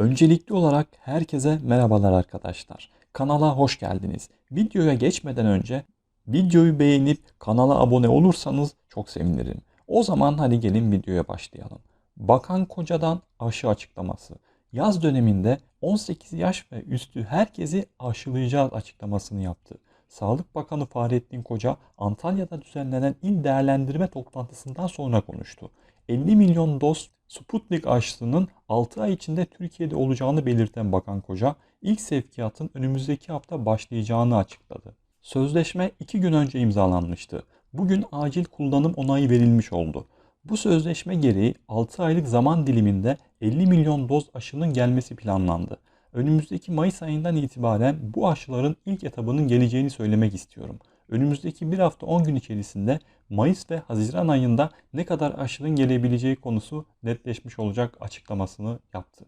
Öncelikli olarak herkese merhabalar arkadaşlar. Kanala hoş geldiniz. Videoya geçmeden önce videoyu beğenip kanala abone olursanız çok sevinirim. O zaman hadi gelin videoya başlayalım. Bakan Koca'dan aşı açıklaması. Yaz döneminde 18 yaş ve üstü herkesi aşılayacağız açıklamasını yaptı. Sağlık Bakanı Fahrettin Koca Antalya'da düzenlenen il değerlendirme toplantısından sonra konuştu. 50 milyon doz Sputnik aşısının 6 ay içinde Türkiye'de olacağını belirten Bakan Koca, ilk sevkiyatın önümüzdeki hafta başlayacağını açıkladı. Sözleşme 2 gün önce imzalanmıştı. Bugün acil kullanım onayı verilmiş oldu. Bu sözleşme gereği 6 aylık zaman diliminde 50 milyon doz aşının gelmesi planlandı. Önümüzdeki Mayıs ayından itibaren bu aşıların ilk etabının geleceğini söylemek istiyorum. Önümüzdeki bir hafta 10 gün içerisinde Mayıs ve Haziran ayında ne kadar aşının gelebileceği konusu netleşmiş olacak açıklamasını yaptı.